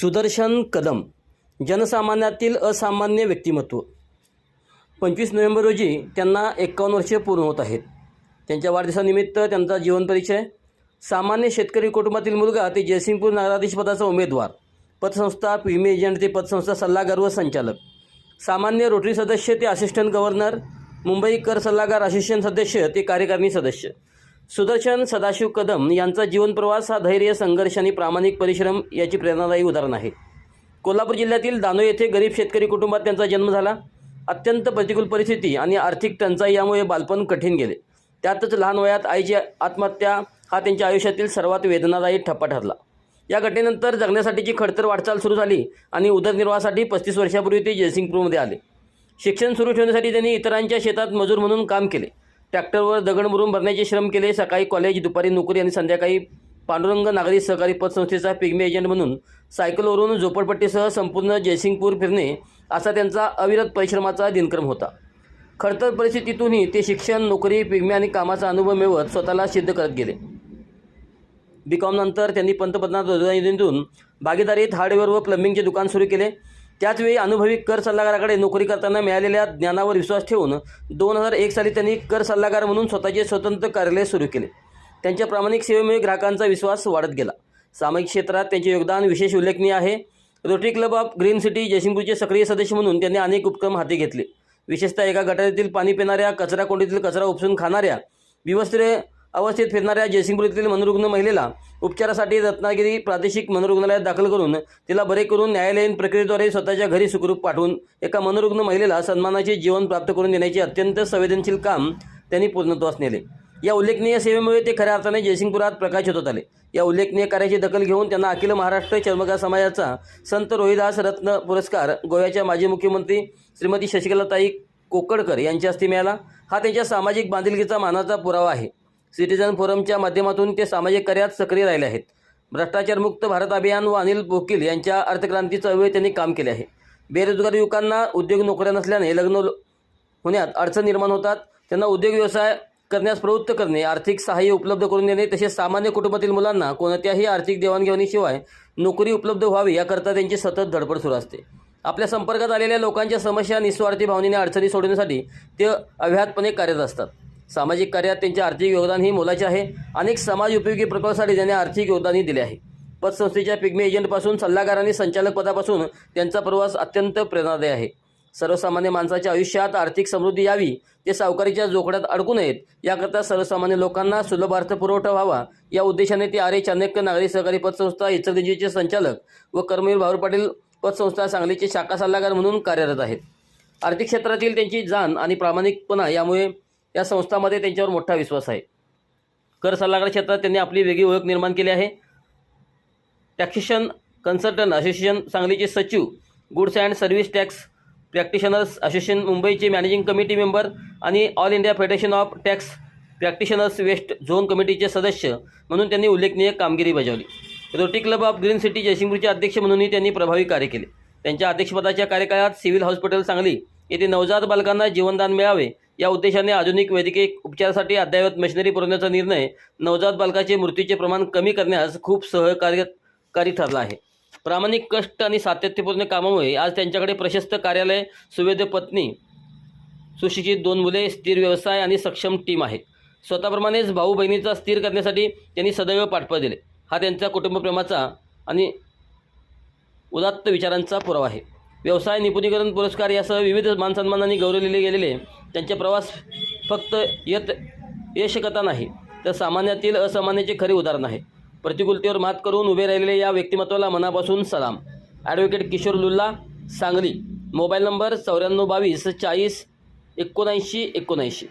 सुदर्शन कदम जनसामान्यातील असामान्य व्यक्तिमत्व. पंचवीस नोव्हेंबर रोजी त्यांना एक्कावन्न वर्षे पूर्ण होत आहेत. त्यांच्या वाढदिवसानिमित्त त्यांचा जीवन परिचय. सामान्य शेतकरी कुटुंबातील मुलगा ते जयसिंगपूर नगराधीश पदाचा उमेदवार. पतसंस्था विमे एजंट ते पतसंस्था सल्लागार व संचालक. सामान्य रोटरी सदस्य ते असिस्टंट गव्हर्नर मुंबई कर सल्लागार असोसिएशन सदस्य ते कार्यकारिणी सदस्य. सुदर्शन सदाशिव कदम यांचा जीवनप्रवास हा धैर्य संघर्ष आणि प्रामाणिक परिश्रम याची प्रेरणादायी उदाहरण आहे. कोल्हापूर जिल्ह्यातील दानो येथे गरीब शेतकरी कुटुंबात त्यांचा जन्म झाला. अत्यंत प्रतिकूल परिस्थिती आणि आर्थिक टंचाई यामुळे बालपण कठीण गेले. त्यातच लहान वयात आईची आत्महत्या हा त्यांच्या आयुष्यातील सर्वात वेदनादायी ठप्पा ठरला. या घटनेनंतर जगण्यासाठीची खडतर वाटचाल सुरू झाली आणि उदरनिर्वाहासाठी पस्तीस वर्षापूर्वी ते जयसिंगपूरमध्ये आले. शिक्षण सुरू ठेवण्यासाठी त्यांनी इतरांच्या शेतात मजूर म्हणून काम केले. ट्रॅक्टरवर दगड भरून भरण्याचे श्रम केले. सकाळी कॉलेज दुपारी नोकरी आणि संध्याकाळी पांडुरंग नागरी सहकारी पतसंस्थेचा पिग्मी एजंट म्हणून सायकलवरून झोपडपट्टीसह संपूर्ण जयसिंगपूर फिरणे असा त्यांचा अविरत परिश्रमाचा दिनक्रम होता. खडतर परिस्थितीतूनही ते शिक्षण नोकरी पिग्मी आणि कामाचा अनुभव मिळवत स्वतःला सिद्ध करत गेले. बी कॉमनंतर त्यांनी पंतप्रधान रोजगार योजनेतून भागीदारीत हार्डवेअर व प्लंबिंगचे दुकान सुरू केले. त्याचवेळी अनुभवी कर सल्लागाराकडे नोकरी करताना मिळालेल्या ज्ञानावर विश्वास ठेवून दोन हजार एक साली त्यांनी कर सल्लागार म्हणून स्वतःचे स्वतंत्र कार्यालय सुरू केले. त्यांच्या प्रामाणिक सेवेमुळे ग्राहकांचा विश्वास वाढत गेला. सामाजिक क्षेत्रात त्यांचे योगदान विशेष उल्लेखनीय आहे. Rotary Club of Green City जयसिंगपूरचे सक्रिय सदस्य म्हणून त्यांनी अनेक उपक्रम हाती घेतले. विशेषतः एका गटारातील पाणी पिणाऱ्या कचरा कोंडीतील कचरा उपसून खाणाऱ्या विवस्त्रे अवस्थेत फिरणाऱ्या जयसिंगपूर येथील मनोरुग्ण महिलेला उपचारासाठी रत्नागिरी प्रादेशिक मनोरुग्णालयात दाखल करून तिला बरे करून न्यायालयीन प्रक्रियेद्वारे स्वतःच्या घरी सुखरूप पाठवून एका मनोरुग्ण महिलेला सन्मानाचे जीवन प्राप्त करून देण्याचे अत्यंत संवेदनशील काम त्यांनी पूर्णत्वास नेले. या उल्लेखनीय सेवेमुळे ते खऱ्या अर्थाने जयसिंगपुरात प्रकाशित होत आले. या उल्लेखनीय कार्याची दखल घेऊन त्यांना अखिल महाराष्ट्र चर्मकार समाजाचा संत रोहिदास रत्न पुरस्कार गोव्याच्या माजी मुख्यमंत्री श्रीमती शशिकलाताई कोकडकर यांच्या हस्ते मिळाला. हा त्यांच्या सामाजिक बांधिलकीचा मानाचा पुरावा आहे. सिटिझन फोरमच्या माध्यमातून ते सामाजिक कार्यात सक्रिय राहिले आहेत. भ्रष्टाचारमुक्त भारत अभियान व अनिल बोकील यांच्या अर्थक्रांती चळवळीत त्यांनी काम केले आहे. बेरोजगार युवकांना उद्योग नोकऱ्या नसल्याने लग्न होण्यात अडचण निर्माण होतात. त्यांना उद्योग व्यवसाय करण्यास प्रवृत्त करणे आर्थिक सहाय्य उपलब्ध करून देणे तसेच सामान्य कुटुंबातील मुलांना कोणत्याही आर्थिक देवाणघेवाणीशिवाय नोकरी उपलब्ध व्हावी याकरता त्यांची सतत धडपड सुरू असते. आपल्या संपर्कात आलेल्या लोकांच्या समस्या निस्वार्थी भावनेने अडचणी सोडवण्यासाठी ते अव्याहतपणे कार्यरत असतात. सामाजिक कार्यात त्यांचे आर्थिक योगदान ही मोलाचे आहे. अनेक समाज उपयोगी प्रकल्पासाठी त्यांनी आर्थिक योगदानही दिले आहे. पतसंस्थेच्या पिग्मी एजंटपासून सल्लागार आणि संचालक पदापासून त्यांचा प्रवास अत्यंत प्रेरणादायी आहे. सर्वसामान्य माणसाच्या आयुष्यात आर्थिक समृद्धी यावी ते सावकारीच्या जोखड्यात अडकू नयेत याकरता सर्वसामान्य लोकांना सुलभ अर्थ पुरवठा व्हावा या उद्देशाने ते आर्य चाणक्य नागरी सहकारी पतसंस्था इचलगंजीचे संचालक व कर्मवीर भाऊर पाटील पतसंस्था सांगलीचे शाखा सल्लागार म्हणून कार्यरत आहेत. आर्थिक क्षेत्रातील त्यांची जाण आणि प्रामाणिकपणा यामुळे या संस्थामध्ये त्यांच्यावर मोठा विश्वास आहे. कर सल्लागार क्षेत्रात त्यांनी आपली वेगळी ओळख निर्माण केली आहे. टॅक्सेशन कन्सल्टंट असोसिएशन सांगलीचे सचिव Goods and Service Tax Practitioners Association मुंबईचे मॅनेजिंग कमिटी मेंबर आणि All India Federation of Tax Practitioners West Zone कमिटीचे सदस्य म्हणून त्यांनी उल्लेखनीय कामगिरी बजावली. Rotary Club of Green City जयसिंगपूरचे अध्यक्ष म्हणूनही त्यांनी प्रभावी कार्य केले. त्यांच्या अध्यक्षपदाच्या कार्यकाळात सिव्हिल हॉस्पिटल सांगली येथे नवजात बालकांना जीवनदान मिळावे. या उद्देशाने आधुनिक वैद्यकीय उपचारासाठी अद्ययावत मशिनरी पुरवण्याचा निर्णय नवजात बालकाचे मृत्यूचे प्रमाण कमी करण्यास खूप सहकार्यकारी ठरला आहे. प्रामाणिक कष्ट आणि सातत्यपूर्ण कामामुळे आज त्यांच्याकडे प्रशस्त कार्यालय सुवेद्य पत्नी सुशिक्षित दोन मुले स्थिर व्यवसाय आणि सक्षम टीम आहे स्वतःप्रमाणेच भाऊ बहिणीचा स्थिर करण्यासाठी त्यांनी सदैव पाठबळ दिले. हा त्यांचा कुटुंबप्रेमाचा आणि उदात्त विचारांचा पुरावा आहे. व्यवसाय निपुणीकरण पुरस्कार यासह विविध मानसन्मानांनी गौरवलेले गेलेले. त्यांचे प्रवास फक्त यत यशकथा नाही तर सामान्यातील असामान्याचे खरे उदाहरण आहे. प्रतिकूलतेवर मात करून उभे राहिलेले या व्यक्तिमत्वाला मनापासून सलाम. Advocate Kishor Lulla Sangli. Mobile number चौऱ्याण्णव बावीस चाळीस एकोणऐंशी एकोणऐंशी.